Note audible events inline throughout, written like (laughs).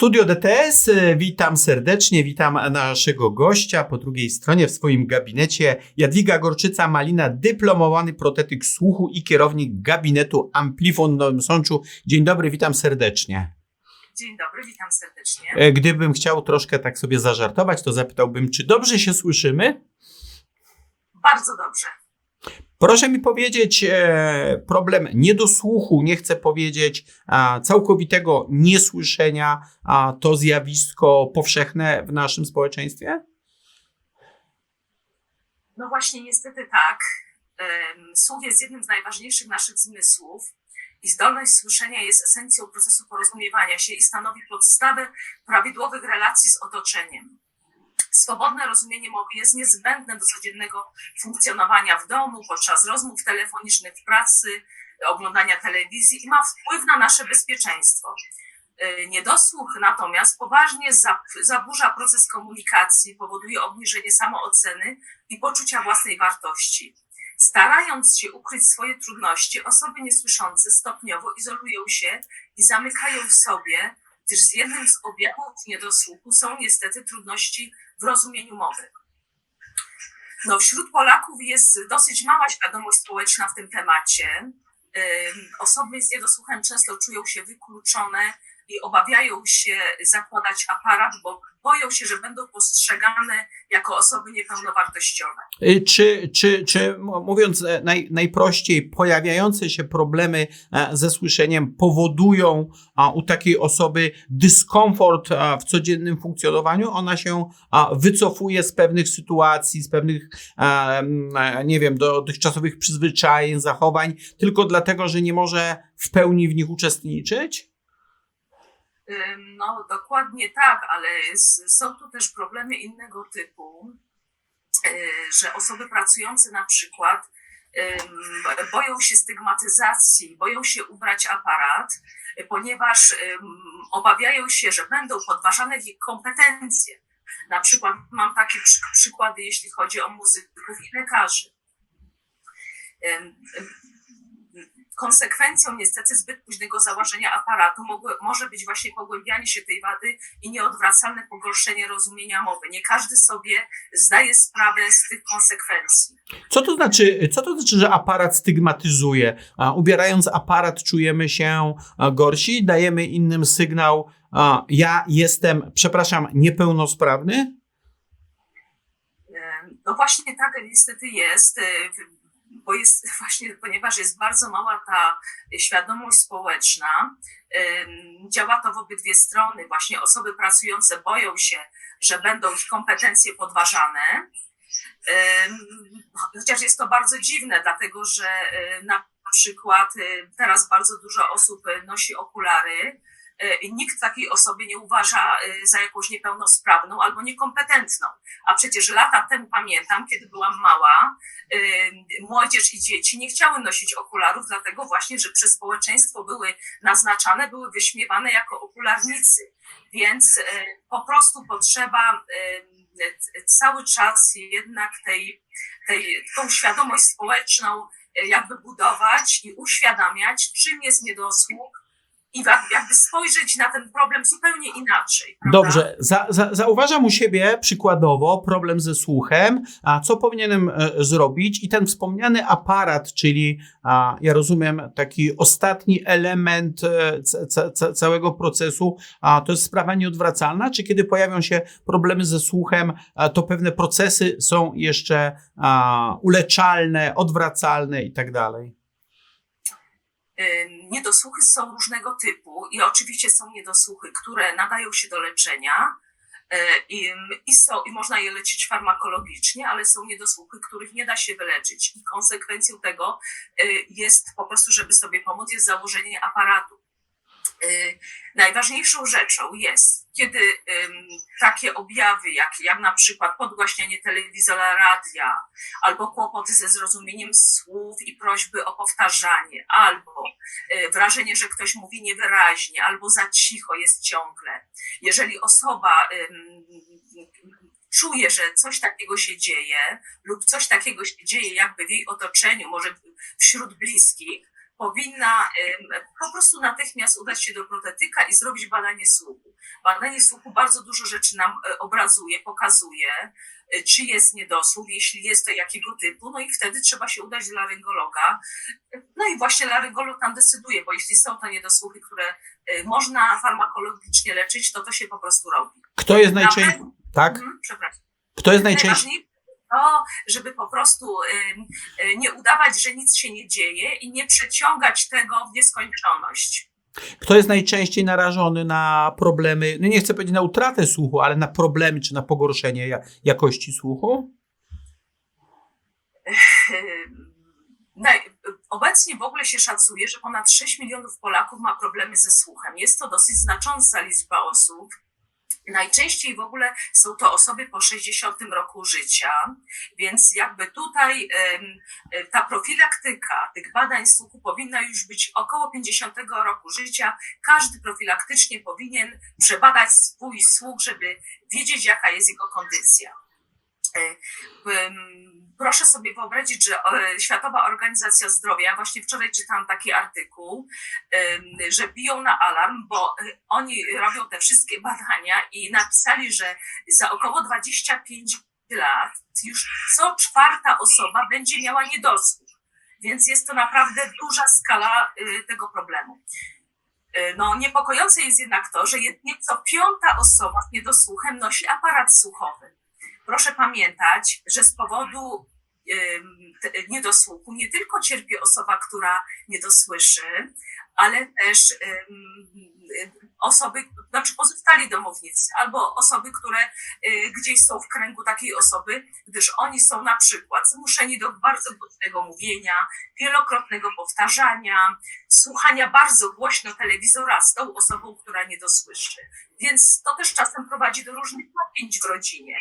Studio DTS, e, witam serdecznie, witam naszego gościa po drugiej stronie w swoim gabinecie. Jadwiga Gorczyca-Malina, dyplomowany protetyk słuchu i kierownik gabinetu Amplifon w Nowym Sączu. Dzień dobry, witam serdecznie. Dzień dobry, witam serdecznie. E, Gdybym chciał troszkę tak sobie zażartować, to zapytałbym, czy dobrze się słyszymy? Bardzo dobrze. Proszę mi powiedzieć, e, problem niedosłuchu, nie chcę powiedzieć całkowitego niesłyszenia, to zjawisko powszechne w naszym społeczeństwie? No właśnie, niestety tak. Słuch jest jednym z najważniejszych naszych zmysłów i zdolność słyszenia jest esencją procesu porozumiewania się i stanowi podstawę prawidłowych relacji z otoczeniem. Swobodne rozumienie mowy jest niezbędne do codziennego funkcjonowania w domu, podczas rozmów telefonicznych, w pracy, oglądania telewizji i ma wpływ na nasze bezpieczeństwo. Y, Niedosłuch natomiast poważnie za- zaburza proces komunikacji, powoduje obniżenie samooceny i poczucia własnej wartości. Starając się ukryć swoje trudności, osoby niesłyszące stopniowo izolują się i zamykają w sobie, gdyż z jednym z objawów niedosłuchu są niestety trudności w rozumieniu mowy. No, wśród Polaków jest dosyć mała świadomość społeczna w tym temacie. Osoby z niedosłuchem często czują się wykluczone i obawiają się zakładać aparat, bo boją się, że będą postrzegane jako osoby niepełnowartościowe. Y, Czy, czy, czy mówiąc e, naj, najprościej, pojawiające się problemy e, ze słyszeniem powodują u takiej osoby dyskomfort w codziennym funkcjonowaniu? Ona się wycofuje z pewnych sytuacji, z pewnych, e, nie wiem, dotychczasowych przyzwyczajeń, zachowań, tylko dlatego, że nie może w pełni w nich uczestniczyć? No, dokładnie tak, ale są tu też problemy innego typu, y, że osoby pracujące na przykład boją się stygmatyzacji, boją się ubrać aparat, ponieważ obawiają się, że będą podważane ich kompetencje. Na przykład mam takie przy, przykłady, jeśli chodzi o muzyków i lekarzy. Konsekwencją niestety zbyt późnego założenia aparatu mogły, może być właśnie pogłębianie się tej wady i nieodwracalne pogorszenie rozumienia mowy. Nie każdy sobie zdaje sprawę z tych konsekwencji. Co to znaczy, co to znaczy, że aparat stygmatyzuje? Ubierając aparat czujemy się gorsi, dajemy innym sygnał, ja jestem, przepraszam, niepełnosprawny? E, No właśnie tak niestety jest, e, bo jest (laughs) właśnie, ponieważ jest bardzo mała ta świadomość społeczna, działa to w obydwie strony. Właśnie osoby pracujące boją się, że będą ich kompetencje podważane. Chociaż jest to bardzo dziwne, dlatego że e, na przykład e, teraz bardzo dużo osób e, nosi okulary. E, Nikt takiej osoby nie uważa e, za jakąś niepełnosprawną albo niekompetentną. A przecież lata temu pamiętam, kiedy byłam mała, y, młodzież i dzieci nie chciały nosić okularów, dlatego właśnie, że przez społeczeństwo były naznaczane, były wyśmiewane jako okularnicy. Więc po prostu potrzeba cały czas jednak tej, tej, tą świadomość społeczną jakby budować i uświadamiać, czym jest niedosłuch i wa- jakby spojrzeć na ten problem zupełnie inaczej. prawda? Dobrze, za, za, zauważam u siebie przykładowo problem ze słuchem, a co powinienem e, zrobić i ten wspomniany aparat, czyli a, ja rozumiem taki ostatni element e, ca, ca, ca, całego procesu, a to jest sprawa nieodwracalna, czy kiedy pojawią się problemy ze słuchem, a, to pewne procesy są jeszcze a, uleczalne, odwracalne i tak dalej? Niedosłuchy są różnego typu i oczywiście są niedosłuchy, które nadają się do leczenia y, i, i, są, i można je leczyć farmakologicznie, ale są niedosłuchy, których nie da się wyleczyć i konsekwencją tego y, jest po prostu, żeby sobie pomóc, jest założenie aparatu. Y, Najważniejszą rzeczą jest, kiedy takie objawy, jak, jak na przykład podgłaśnianie telewizora, radia, albo kłopoty ze zrozumieniem słów i prośby o powtarzanie, albo wrażenie, że ktoś mówi niewyraźnie, albo za cicho jest ciągle. Jeżeli osoba czuje, że coś takiego się dzieje, lub coś takiego się dzieje jakby w jej otoczeniu, może wśród bliskich, powinna po prostu natychmiast udać się do protetyka i zrobić badanie słuchu. Badanie słuchu bardzo dużo rzeczy nam e, obrazuje, pokazuje, e, czy jest niedosłuch, jeśli jest, to jakiego typu, no i wtedy trzeba się udać do laryngologa. No i właśnie laryngolog tam decyduje, bo jeśli są to niedosłuchy, które e, można farmakologicznie leczyć, to to się po prostu robi. Kto jest najczęściej... Tak? Mhm, przepraszam. Kto jest najczęściej... To, żeby po prostu nie udawać, że nic się nie dzieje i nie przeciągać tego w nieskończoność. Kto jest najczęściej narażony na problemy, no nie chcę powiedzieć na utratę słuchu, ale na problemy czy na pogorszenie ja- jakości słuchu? Obecnie w ogóle się szacuje, że ponad 6 milionów Polaków ma problemy ze słuchem. Jest to dosyć znacząca liczba osób. Najczęściej w ogóle są to osoby po 60 roku życia, więc jakby tutaj e, ta profilaktyka tych badań słuchu powinna już być około 50 roku życia. Każdy profilaktycznie powinien przebadać swój słuch, żeby wiedzieć, jaka jest jego kondycja. Em, Proszę sobie wyobrazić, że Światowa Organizacja Zdrowia, właśnie wczoraj czytałam taki artykuł, że biją na alarm, bo e, oni robią te wszystkie badania i napisali, że za około 25 lat już co czwarta osoba będzie miała niedosłuch. Więc jest to naprawdę duża skala y, tego problemu. Y, No, niepokojące jest jednak to, że jedynie co piąta osoba z niedosłuchem nosi aparat słuchowy. Proszę pamiętać, że z powodu niedosłuchu nie tylko cierpi osoba, która nie dosłyszy, ale też osoby, znaczy pozostali domownicy, albo osoby, które y, gdzieś są w kręgu takiej osoby, gdyż oni są na przykład zmuszeni do bardzo głośnego mówienia, wielokrotnego powtarzania, słuchania bardzo głośno telewizora z tą osobą, która nie dosłyszy. Więc to też czasem prowadzi do różnych napięć w rodzinie.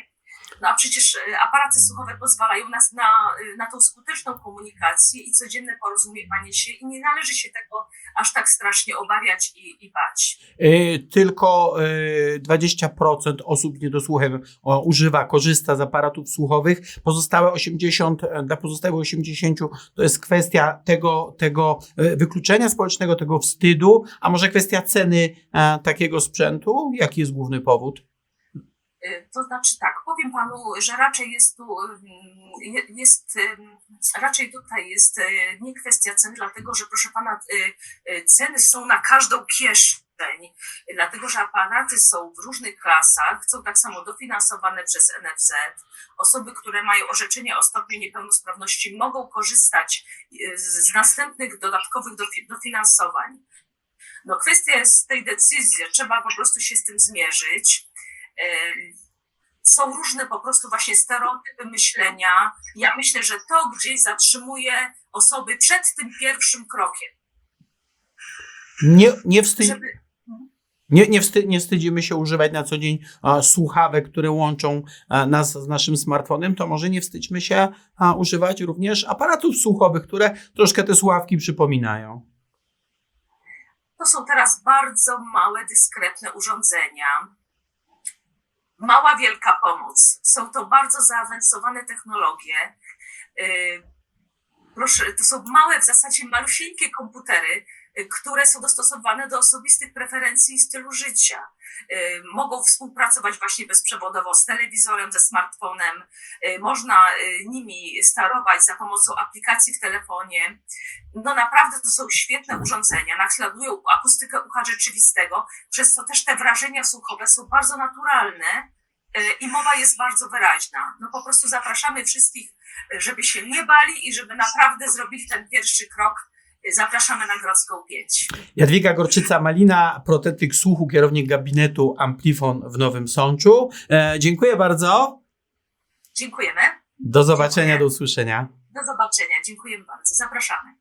No a przecież e, aparaty słuchowe pozwalają nas na, e, na tą skuteczną komunikację i codzienne porozumiewanie się i nie należy się tego aż tak strasznie obawiać i, i bać. Y, Tylko y, 20% osób niedosłuchem używa, korzysta z aparatów słuchowych. Pozostałe 80, e, dla pozostałych 80 to jest kwestia tego, tego e, wykluczenia społecznego, tego wstydu, a może kwestia ceny e, takiego sprzętu? Jaki jest główny powód? To znaczy tak, powiem panu, że raczej jest tu, je- jest, ym, raczej tutaj jest y, nie kwestia cen, dlatego że proszę pana, y, y, ceny są na każdą kieszeń, dlatego że aparaty są w różnych klasach, są tak samo dofinansowane przez NFZ. Osoby, które mają orzeczenie o stopniu niepełnosprawności mogą korzystać z następnych dodatkowych dofi- dofinansowań. No kwestia jest tej decyzji, trzeba po prostu się z tym zmierzyć. Są różne po prostu właśnie stereotypy myślenia. Ja myślę, że to gdzieś zatrzymuje osoby przed tym pierwszym krokiem, Nie, nie, wstyd, żeby nie, nie, wsty, nie wstydzimy się używać na co dzień a, słuchawek, które łączą a, nas z naszym smartfonem, to może nie wstydźmy się a, używać również aparatów słuchowych, które troszkę te słuchawki przypominają. to są teraz bardzo małe, dyskretne urządzenia. Mała, wielka pomoc. Są to bardzo zaawansowane technologie. Yy, Proszę, to są małe, w zasadzie malusieńkie komputery, y, które są dostosowane do osobistych preferencji i stylu życia. Y, Mogą współpracować właśnie bezprzewodowo z telewizorem, ze smartfonem. Y, Można y, nimi sterować za pomocą aplikacji w telefonie. No naprawdę to są świetne urządzenia, naśladują akustykę ucha rzeczywistego, przez co też te wrażenia słuchowe są bardzo naturalne i mowa jest bardzo wyraźna. No po prostu zapraszamy wszystkich żeby się nie bali i żeby naprawdę zrobili ten pierwszy krok. Zapraszamy na Grodzką 5. Jadwiga Gorczyca-Malina, protetyk słuchu, kierownik gabinetu Amplifon w Nowym Sączu. E, dziękuję bardzo. Dziękujemy. Do zobaczenia, Dziękuję. do usłyszenia. Do zobaczenia. Dziękujemy bardzo. Zapraszamy.